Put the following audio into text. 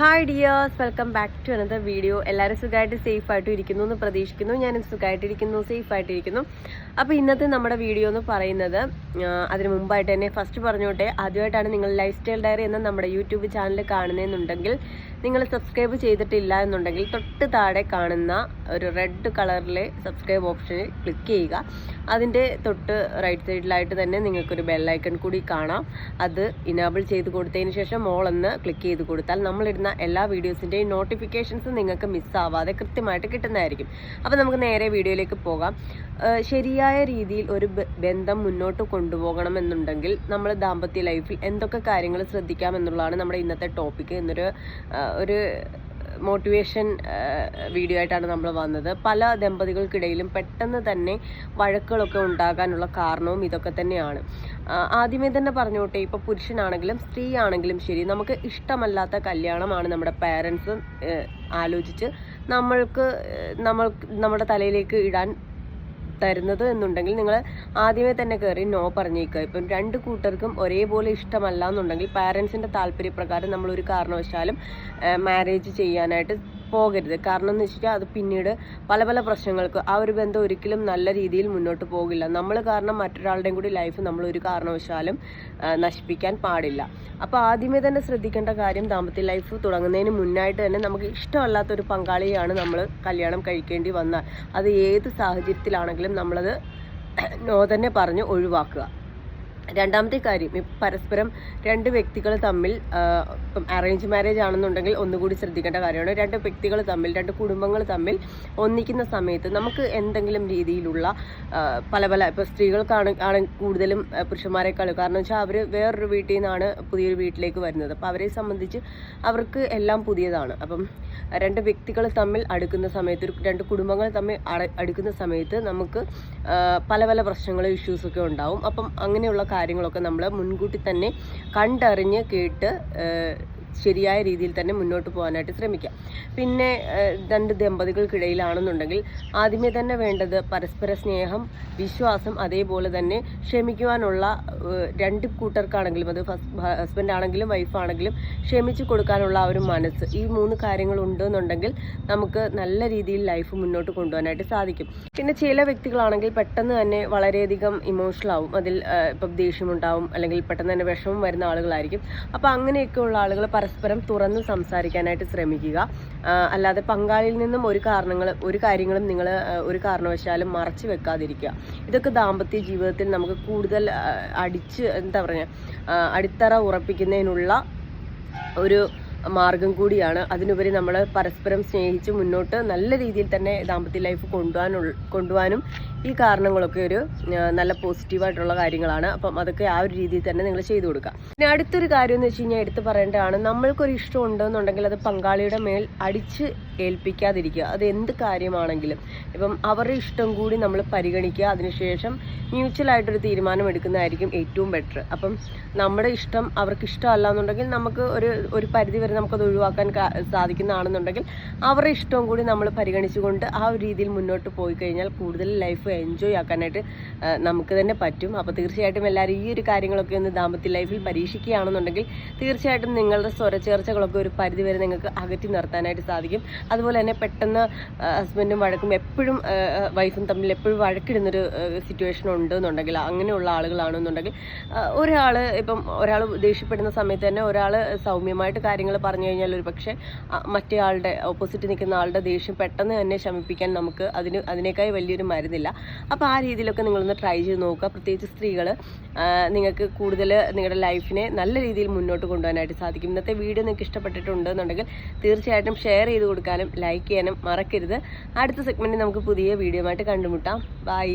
Hi dears welcome back to another video എല്ലാവരും സുഖമായിട്ട് safe ആയിട്ടും ഇരിക്കുന്നു എന്ന് പ്രതീക്ഷിക്കുന്നു. ഞാനും സുഖമായിട്ടിരിക്കുന്നു സേഫ് ആയിട്ടിരിക്കുന്നു. അപ്പോൾ ഇന്നത്തെ നമ്മുടെ വീഡിയോ എന്ന് പറയുന്നത് അതിന് മുമ്പായിട്ട് തന്നെ ഫസ്റ്റ് പറഞ്ഞോട്ടെ. ആദ്യമായിട്ടാണ് നിങ്ങൾ ലൈഫ് സ്റ്റൈൽ ഡയറി എന്ന നമ്മുടെ യൂട്യൂബ് ചാനൽ കാണുന്നതെന്നുണ്ടെങ്കിൽ നിങ്ങൾ സബ്സ്ക്രൈബ് ചെയ്തിട്ടില്ല എന്നുണ്ടെങ്കിൽ തൊട്ട് താഴെ കാണുന്ന ഒരു റെഡ് കളറിലെ സബ്സ്ക്രൈബ് ഓപ്ഷനിൽ ക്ലിക്ക് ചെയ്യുക. അതിന്റെ തൊട്ട് റൈറ്റ് സൈഡിലായിട്ട് തന്നെ നിങ്ങൾക്കൊരു ബെല്ലൈക്കൺ കൂടി കാണാം. അത് ഇനാബിൾ ചെയ്ത് കൊടുത്തതിന് ശേഷം മോൾ ക്ലിക്ക് ചെയ്ത് കൊടുത്താൽ നമ്മളിടുന്ന എല്ലാ വീഡിയോസിന്റെയും നോട്ടിഫിക്കേഷൻസ് നിങ്ങൾക്ക് മിസ്സാവാതെ കൃത്യമായിട്ട് കിട്ടുന്നതായിരിക്കും. അപ്പോൾ നമുക്ക് നേരെ വീഡിയോയിലേക്ക് പോകാം. ശരിയായ രീതിയിൽ ഒരു ബന്ധം മുന്നോട്ട് കൊണ്ടുപോകണമെന്നുണ്ടെങ്കിൽ നമ്മൾ ദാമ്പത്യ ലൈഫിൽ എന്തൊക്കെ കാര്യങ്ങൾ ശ്രദ്ധിക്കാം എന്നുള്ളതാണ് നമ്മുടെ ഇന്നത്തെ ടോപ്പിക്ക് എന്നൊരു ഒരു മോട്ടിവേഷൻ വീഡിയോ ആയിട്ടാണ് നമ്മൾ വന്നത്. പല ദമ്പതികൾക്കിടയിലും പെട്ടെന്ന് തന്നെ വഴക്കുകളൊക്കെ ഉണ്ടാകാനുള്ള കാരണവും ഇതൊക്കെ തന്നെയാണ്. ആദ്യമേ തന്നെ പറഞ്ഞോട്ടെ ഇപ്പോൾ പുരുഷനാണെങ്കിലും സ്ത്രീ ആണെങ്കിലും ശരി നമുക്ക് ഇഷ്ടമല്ലാത്ത കല്യാണമാണ് നമ്മുടെ പാരൻസ് ആലോചിച്ച് നമ്മൾക്ക് നമ്മൾ നമ്മുടെ തലയിലേക്ക് ഇടാൻ തരുന്നത് എന്നുണ്ടെങ്കിൽ നിങ്ങൾ ആദ്യമേ തന്നെ കയറി നോ പറഞ്ഞേക്കുക. ഇപ്പം രണ്ട് കൂട്ടർക്കും ഒരേപോലെ ഇഷ്ടമല്ല എന്നുണ്ടെങ്കിൽ പാരൻസിന്റെ താല്പര്യപ്രകാരം ഒരു കാരണവശാലും മാരേജ് ചെയ്യാനായിട്ട് പോകരുത്. കാരണം എന്ന് വെച്ചാൽ അത് പിന്നീട് പല പല പ്രശ്നങ്ങൾക്ക് ആ ഒരു ബന്ധം ഒരിക്കലും നല്ല രീതിയിൽ മുന്നോട്ട് പോകില്ല. നമ്മൾ കാരണം മറ്റൊരാളുടെയും കൂടി ലൈഫ് നമ്മൾ ഒരു കാരണവശാലും നശിപ്പിക്കാൻ പാടില്ല. അപ്പോൾ ആദ്യമേ തന്നെ ശ്രദ്ധിക്കേണ്ട കാര്യം ദാമ്പത്യ ലൈഫ് തുടങ്ങുന്നതിന് മുന്നായിട്ട് തന്നെ നമുക്ക് ഇഷ്ടമല്ലാത്ത ഒരു പങ്കാളിയാണ് നമ്മൾ കല്യാണം കഴിക്കേണ്ടി വന്നാൽ. അത് ഏത് സാഹചര്യത്തിലാണെങ്കിലും നമ്മളത് നോ തന്നെ പറഞ്ഞ് ഒഴിവാക്കുക. രണ്ടാമത്തെ കാര്യം പരസ്പരം രണ്ട് വ്യക്തികൾ തമ്മിൽ ഇപ്പം അറേഞ്ച് മാരേജ് ആണെന്നുണ്ടെങ്കിൽ ഒന്നുകൂടി ശ്രദ്ധിക്കേണ്ട കാര്യമാണ്. രണ്ട് വ്യക്തികൾ തമ്മിൽ രണ്ട് കുടുംബങ്ങൾ തമ്മിൽ ഒന്നിക്കുന്ന സമയത്ത് നമുക്ക് എന്തെങ്കിലും രീതിയിലുള്ള പല പല ഇപ്പോൾ സ്ത്രീകൾക്കാണ് ആണ് കൂടുതലും പുരുഷന്മാരെക്കാളും. കാരണം വെച്ചാൽ അവർ വേറൊരു വീട്ടിൽ നിന്നാണ് പുതിയൊരു വീട്ടിലേക്ക് വരുന്നത്. അപ്പോൾ അവരെ സംബന്ധിച്ച് അവർക്ക് എല്ലാം പുതിയതാണ്. അപ്പം രണ്ട് വ്യക്തികൾ തമ്മിൽ അടുക്കുന്ന സമയത്ത് രണ്ട് കുടുംബങ്ങൾ തമ്മിൽ അടുക്കുന്ന സമയത്ത് നമുക്ക് പല പല പ്രശ്നങ്ങളും ഇഷ്യൂസൊക്കെ ഉണ്ടാവും. അപ്പം അങ്ങനെയുള്ള കാര്യങ്ങളൊക്കെ നമ്മൾ മുൻകൂട്ടി തന്നെ കണ്ടറിഞ്ഞ് കേട്ട് ശരിയായ രീതിയിൽ തന്നെ മുന്നോട്ട് പോകാനായിട്ട് ശ്രമിക്കാം. പിന്നെ രണ്ട് ദമ്പതികൾക്കിടയിലാണെന്നുണ്ടെങ്കിൽ ആദ്യമേ തന്നെ വേണ്ടത് പരസ്പര സ്നേഹം വിശ്വാസം അതേപോലെ തന്നെ ക്ഷമിക്കുവാനുള്ള രണ്ട് കൂട്ടർക്കാണെങ്കിലും അത് ഹസ്ബൻഡ് ആണെങ്കിലും വൈഫാണെങ്കിലും ക്ഷമിച്ചു കൊടുക്കാനുള്ള ആ ഒരു മനസ്സ് ഈ മൂന്ന് കാര്യങ്ങൾ ഉണ്ടെന്നുണ്ടെങ്കിൽ നമുക്ക് നല്ല രീതിയിൽ ലൈഫ് മുന്നോട്ട് കൊണ്ടുപോകാനായിട്ട് സാധിക്കും. പിന്നെ ചില വ്യക്തികളാണെങ്കിൽ പെട്ടെന്ന് തന്നെ വളരെയധികം ഇമോഷണൽ ആവും. അതിൽ ഇപ്പം ദേഷ്യമുണ്ടാവും അല്ലെങ്കിൽ പെട്ടെന്ന് തന്നെ വിഷമം വരുന്ന ആളുകളായിരിക്കും. അപ്പോൾ അങ്ങനെയൊക്കെയുള്ള ആളുകൾ പരസ്പരം തുറന്ന് സംസാരിക്കാനായിട്ട് ശ്രമിക്കുക. അല്ലാതെ പങ്കാളിയിൽ നിന്നും ഒരു കാരണങ്ങൾ ഒരു കാര്യങ്ങളും നിങ്ങൾ ഒരു കാരണവശാലും മറച്ചു വെക്കാതിരിക്കുക. ഇതൊക്കെ ദാമ്പത്യ ജീവിതത്തിൽ നമുക്ക് കൂടുതൽ അടിച്ച് എന്താ പറയുക അടിത്തറ ഉറപ്പിക്കുന്നതിനുള്ള ഒരു മാർഗം കൂടിയാണ്. അതിനുപരി നമ്മൾ പരസ്പരം സ്നേഹിച്ച് മുന്നോട്ട് നല്ല രീതിയിൽ തന്നെ ദാമ്പത്യ ലൈഫ് കൊണ്ടുപോകാനുള്ള കൊണ്ടുപോകാനും ഈ കാരണങ്ങളൊക്കെ ഒരു നല്ല പോസിറ്റീവായിട്ടുള്ള കാര്യങ്ങളാണ്. അപ്പം അതൊക്കെ ആ ഒരു രീതിയിൽ തന്നെ നിങ്ങൾ ചെയ്തു കൊടുക്കുക പിന്നെ അടുത്തൊരു കാര്യം എന്ന് വെച്ച് കഴിഞ്ഞാൽ എടുത്തു പറയേണ്ടതാണ് നമ്മൾക്കൊരു ഇഷ്ടം ഉണ്ടെന്നുണ്ടെങ്കിൽ അത് പങ്കാളിയുടെ മേൽ അടിച്ച് ഏൽപ്പിക്കാതിരിക്കുക അത് എന്ത് കാര്യമാണെങ്കിലും. ഇപ്പം അവരുടെ ഇഷ്ടം കൂടി നമ്മൾ പരിഗണിക്കുക. അതിനുശേഷം മ്യൂച്വലായിട്ടൊരു തീരുമാനം എടുക്കുന്നതായിരിക്കും ഏറ്റവും ബെറ്റർ അപ്പം നമ്മുടെ ഇഷ്ടം അവർക്ക് ഇഷ്ടമല്ല എന്നുണ്ടെങ്കിൽ നമുക്ക് ഒരു ഒരു പരിധി വരെ നമുക്കത് ഒഴിവാക്കാൻ സാധിക്കുന്നതാണെന്നുണ്ടെങ്കിൽ അവരുടെ ഇഷ്ടം കൂടി നമ്മൾ പരിഗണിച്ചുകൊണ്ട് ആ ഒരു രീതിയിൽ മുന്നോട്ട് പോയി കഴിഞ്ഞാൽ കൂടുതൽ ലൈഫ് എൻജോയ് ആക്കാനായിട്ട് നമുക്ക് തന്നെ പറ്റും. അപ്പോൾ തീർച്ചയായിട്ടും എല്ലാവരും ഈ ഒരു കാര്യങ്ങളൊക്കെ ഒന്ന് ദാമ്പത്യ ലൈഫിൽ പരീക്ഷിക്കുകയാണെന്നുണ്ടെങ്കിൽ തീർച്ചയായിട്ടും നിങ്ങളുടെ സ്വരച്ചേർച്ചകളൊക്കെ ഒരു പരിധി വരെ നിങ്ങൾക്ക് അകറ്റി നിർത്താനായിട്ട് സാധിക്കും. അതുപോലെ തന്നെ പെട്ടെന്ന് ഹസ്ബൻഡും വഴക്കും എപ്പോഴും വൈഫും തമ്മിൽ എപ്പോഴും വഴക്കിടുന്നൊരു സിറ്റുവേഷൻ ഉണ്ട് എന്നുണ്ടെങ്കിൽ അങ്ങനെയുള്ള ആളുകളാണെന്നുണ്ടെങ്കിൽ ഒരാൾ ഇപ്പം ഒരാൾ ദേഷ്യപ്പെടുന്ന സമയത്ത് തന്നെ ഒരാൾ സൗമ്യമായിട്ട് കാര്യങ്ങൾ പറഞ്ഞു കഴിഞ്ഞാൽ ഒരു പക്ഷേ മറ്റേ ആളുടെ ഓപ്പോസിറ്റ് നിൽക്കുന്ന ആളുടെ ദേഷ്യം പെട്ടെന്ന് തന്നെ ശമിപ്പിക്കാൻ നമുക്ക് അതിന് അതിനേക്കായി വലിയൊരു മരുന്നില്ല. അപ്പോൾ ആ രീതിയിലൊക്കെ നിങ്ങളൊന്ന് ട്രൈ ചെയ്ത് നോക്കുക. പ്രത്യേകിച്ച് സ്ത്രീകൾ നിങ്ങൾക്ക് കൂടുതൽ നിങ്ങളുടെ ലൈഫിനെ നല്ല രീതിയിൽ മുന്നോട്ട് കൊണ്ടുപോകാനായിട്ട് സാധിക്കും. ഇന്നത്തെ വീഡിയോ നിങ്ങൾക്ക് ഇഷ്ടപ്പെട്ടിട്ടുണ്ടെന്നുണ്ടെങ്കിൽ തീർച്ചയായിട്ടും ഷെയർ ചെയ്ത് കൊടുക്കാനും ലൈക്ക് ചെയ്യാനും മറക്കരുത്. അടുത്ത സെഗ്മെന്റിൽ നമുക്ക് പുതിയ വീഡിയോ ആയിട്ട് കണ്ടുമുട്ടാം. ബൈ